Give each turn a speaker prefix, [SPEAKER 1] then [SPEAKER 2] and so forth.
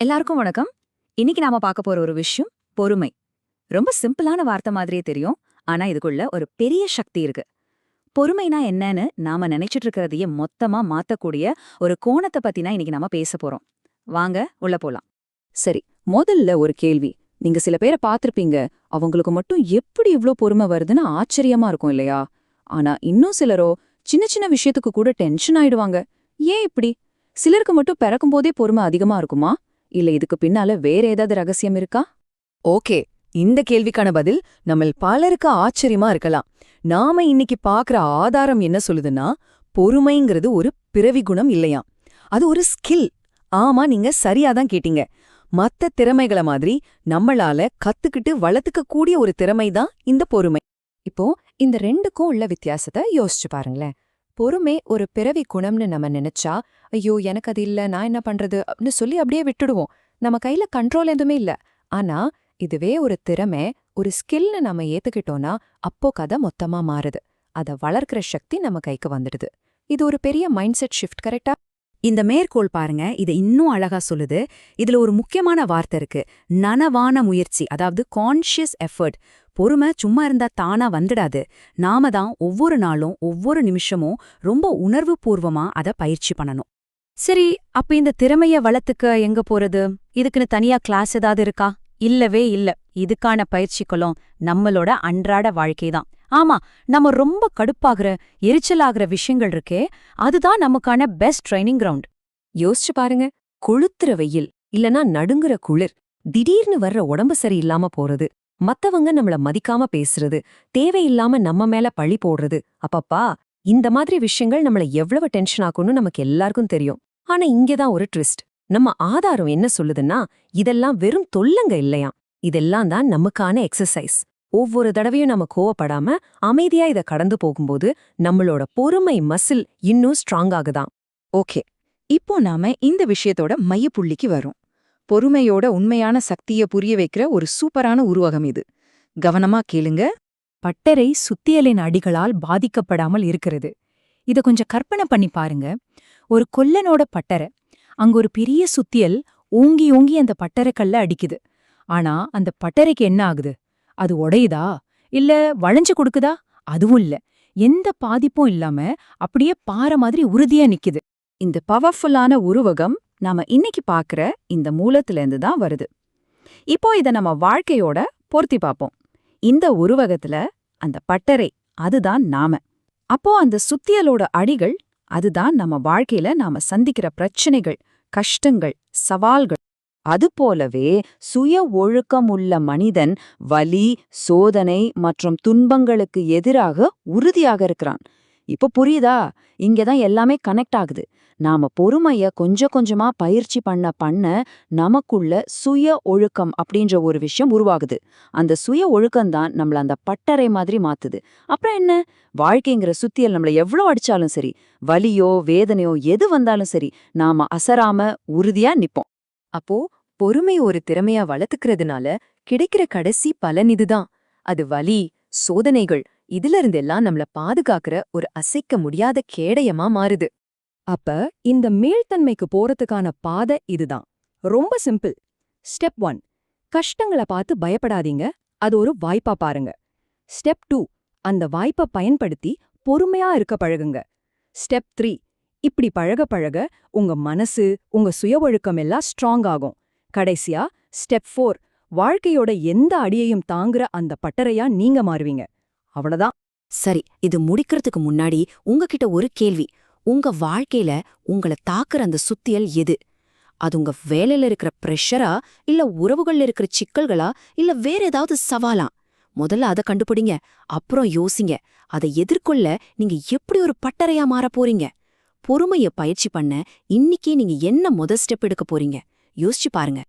[SPEAKER 1] எல்லாருக்கும் வணக்கம். இன்னைக்கு நாம பார்க்க போற ஒரு விஷயம் பொறுமை. ரொம்ப சிம்பிளான வார்த்தை மாதிரியே தெரியும். ஆனா இதுக்குள்ள ஒரு பெரிய சக்தி இருக்கு. பொறுமைனா என்னன்னு நாம நினைச்சிட்டு இருக்கிறதையே மொத்தமா மாத்தக்கூடிய ஒரு கோணத்தை பத்தினா இன்னைக்கு நாம பேச போறோம். வாங்க உள்ள போலாம்.
[SPEAKER 2] சரி முதல்ல ஒரு கேள்வி. நீங்க சில பேரை பார்த்திருப்பீங்க. அவங்களுக்கு மட்டும் எப்படி இவ்ளோ பொறுமை வருதுன்னு ஆச்சரியமா இருக்கும் இல்லையா? ஆனா இன்னும் சிலரோ சின்ன சின்ன விஷயத்துக்கு கூட டென்ஷன் ஆயிடுவாங்க. ஏன் இப்படி? சிலருக்கு மட்டும் பிறக்கும் போதே பொறுமை அதிகமா இருக்குமா? இல்ல இதுக்கு பின்னால வேற ஏதாவது ரகசியம் இருக்கா?
[SPEAKER 3] ஓகே இந்த கேள்விக்கான பதில் நம்மள் பலருக்கு ஆச்சரியமா இருக்கலாம். நாம இன்னைக்கு பாக்குற ஆதாரம் என்ன சொல்லுதுன்னா பொறுமைங்கிறது ஒரு பிறவி குணம் இல்லையாம் அது ஒரு ஸ்கில். ஆமா நீங்க சரியாதான் கேட்டீங்க. மத்த திறமைகள மாதிரி நம்மளால கத்துக்கிட்டு வளர்த்துக்க கூடிய ஒரு திறமை தான் இந்த பொறுமை.
[SPEAKER 2] இப்போ இந்த ரெண்டுக்கும் உள்ள வித்தியாசத்தை யோசிச்சு பாருங்களேன். பொறுமை ஒரு பிறவி குணம்னு நம்ம நினைச்சா ஐயோ எனக்கு அது இல்ல நான் என்ன பண்றது அப்படின்னு சொல்லி அப்படியே விட்டுடுவோம். நம்ம கையில கண்ட்ரோல் எதுவுமே இல்ல. ஆனா இதுவே ஒரு திறமை ஒரு ஸ்கில்னு நம்ம ஏத்துக்கிட்டோம்னா அப்போ கதை மொத்தமா மாறுது. அத வளர்க்கிற சக்தி நம்ம கைக்கு வந்துடுது. இது ஒரு பெரிய மைண்ட் செட் ஷிஃப்ட் கரெக்டா
[SPEAKER 1] இந்த மேற்கோள் பாருங்க. இதை இன்னும் அழகா சொல்லுது. இதுல ஒரு முக்கியமான வார்த்தை இருக்கு. நனவான முயற்சி அதாவது கான்ஷியஸ் எஃபர்ட் பொறுமை சும்மா இருந்தா தானா வந்துடாது. நாம தான் ஒவ்வொரு நாளும் ஒவ்வொரு நிமிஷமும் ரொம்ப உணர்வு பூர்வமா அத பயிற்சி பண்ணணும். சரி அப்ப இந்த திறமைய வளர்த்துக்க எங்க போறது? இதுக்குன்னு தனியா கிளாஸ் ஏதாவது இருக்கா? இல்லவே இல்ல. இதுக்கான பயிற்சிகளும் நம்மளோட அன்றாட வாழ்க்கை தான். ஆமா நம்ம ரொம்ப கடுப்பாகிற எரிச்சலாகிற விஷயங்கள் இருக்கே அதுதான் நமக்கான பெஸ்ட் ட்ரைனிங் கிரவுண்ட்
[SPEAKER 2] யோசிச்சு பாருங்க. கொளுத்துற வெயில் இல்லனா நடுங்குற குளிர் திடீர்னு வர்ற உடம்பு சரியில்லாம போறது. மத்தவங்க நம்மள மதிக்காம பேசுறது தேவையில்லாம நம்ம மேல பழி போடுறது. அப்பப்பா இந்த மாதிரி விஷயங்கள் நம்மள எவ்வளவு டென்ஷன் ஆகும்னு நமக்கு எல்லாருக்கும் தெரியும். ஆனா இங்கதான் ஒரு ட்விஸ்ட் நம்ம ஆதாரம் என்ன சொல்லுதுன்னா இதெல்லாம் வெறும் தொல்லங்க இல்லையாம். இதெல்லாம் தான் நமக்கான எக்ஸசைஸ் ஒவ்வொரு தடவையும் நம்ம கோவப்படாம அமைதியா இத கடந்து போகும்போது நம்மளோட பொறுமை மசில் இன்னும் ஸ்ட்ராங்காகுதாம்
[SPEAKER 4] ஓகே. இப்போ நாம இந்த விஷயத்தோட மையப்புள்ளிக்கு வரும். பொறுமையோட உண்மையான சக்திய புரிய வைக்கிற ஒரு சூப்பரான உருவகம் இது. கவனமா கேளுங்க.
[SPEAKER 5] பட்டறை சுத்தியலின் அடிகளால் பாதிக்கப்படாமல் இருக்கிறது. இத கொஞ்சம் கற்பனை பண்ணி பாருங்க. ஒரு கொல்லனோட பட்டறை. அங்க ஒரு பெரிய சுத்தியல் ஓங்கி ஓங்கி அந்த பட்டறைக்கல்ல அடிக்குது. ஆனா அந்த பட்டறைக்கு என்ன ஆகுது? அது உடையுதா? இல்ல வளைஞ்சு கொடுக்குதா? அதுவும் இல்ல. எந்த பாதிப்பும் இல்லாம அப்படியே பாறை மாதிரி உறுதியா நிக்குது.
[SPEAKER 1] இந்த பவர்ஃபுல்லான உருவகம் நாம இன்னைக்கு பார்க்கற இந்த மூலத்திலேருந்து தான் வருது. இப்போ இத நம்ம வாழ்க்கையோட பொருத்தி பார்ப்போம் இந்த உருவகத்துல அந்த பட்டறை அதுதான் நாம. அப்போ அந்த சுத்தியலோட அடிகள் அதுதான் நம்ம வாழ்க்கையில நாம சந்திக்கிற பிரச்சனைகள் கஷ்டங்கள் சவால்கள். அதுபோலவே சுய ஒழுக்கம் உள்ள மனிதன் வலி சோதனை மற்றும் துன்பங்களுக்கு எதிராக உறுதியாக இருக்கிறான். இப்ப புரியுதா? இங்கதான் எல்லாமே கனெக்ட் ஆகுது. நாம பொறுமைய கொஞ்சம் கொஞ்சமா பயிற்சி பண்ண பண்ண நமக்குள்ள சுய ஒழுக்கம் அப்படின்ற ஒரு விஷயம் உருவாகுது. அந்த சுய ஒழுக்கம்தான் நம்மள அந்த பட்டறை மாதிரி மாத்துது. அப்புறம் என்ன? வாழ்க்கைங்கிற சுத்தியல் நம்மள எவ்வளோ அடிச்சாலும் சரி வலியோ வேதனையோ எது வந்தாலும் சரி நாம அசராம உறுதியா நிப்போம்.
[SPEAKER 2] அப்போ பொறுமை ஒரு திறமையா வளர்த்துக்கிறதுனால கிடைக்கிற கடைசி பலன் இதுதான் அது வலி சோதனைகள் இதுல இருந்தெல்லாம் நம்மள பாதுகாக்கிற ஒரு அசைக்க முடியாத கேடயமா மாறுது.
[SPEAKER 3] அப்ப இந்த மேல்தன்மைக்கு போறதுக்கான பாதை இதுதான். ரொம்ப சிம்பிள். ஸ்டெப் ஒன் கஷ்டங்களை பார்த்து பயப்படாதீங்க. அது ஒரு வாய்ப்பா பாருங்க. ஸ்டெப் டூ அந்த வாய்ப்பை பயன்படுத்தி பொறுமையா இருக்க பழகுங்க. ஸ்டெப் த்ரீ இப்படி பழக பழக உங்க மனசு உங்க சுய ஒழுக்கம் எல்லாம் ஸ்ட்ராங் ஆகும். கடைசியா ஸ்டெப் ஃபோர் வாழ்க்கையோட எந்த அடியையும் தாங்குற அந்த பட்டறையா நீங்க மாறுவீங்க. அவ்வளவுதான்.
[SPEAKER 6] சரி இது முடிக்கிறதுக்கு முன்னாடி உங்ககிட்ட ஒரு கேள்வி. உங்க வாழ்க்கையில உங்களை தாக்குற அந்த சுத்தியல் எது? அது உங்க வேலையில இருக்கிற ப்ரெஷரா இல்ல உறவுகள்ல இருக்கிற சிக்கல்களா இல்ல வேற ஏதாவது சவாலா? முதல்ல அதை கண்டுபிடிங்க. அப்புறம் யோசிங்க. அதை எதிர்கொள்ள நீங்க எப்படி ஒரு பட்டறையா மாறப் போறீங்க? பொறுமைய பயிற்சி பண்ண இன்னிக்கே நீங்க என்ன முத ஸ்டெப் எடுக்க போறீங்க? யோசிச்சு பாருங்க.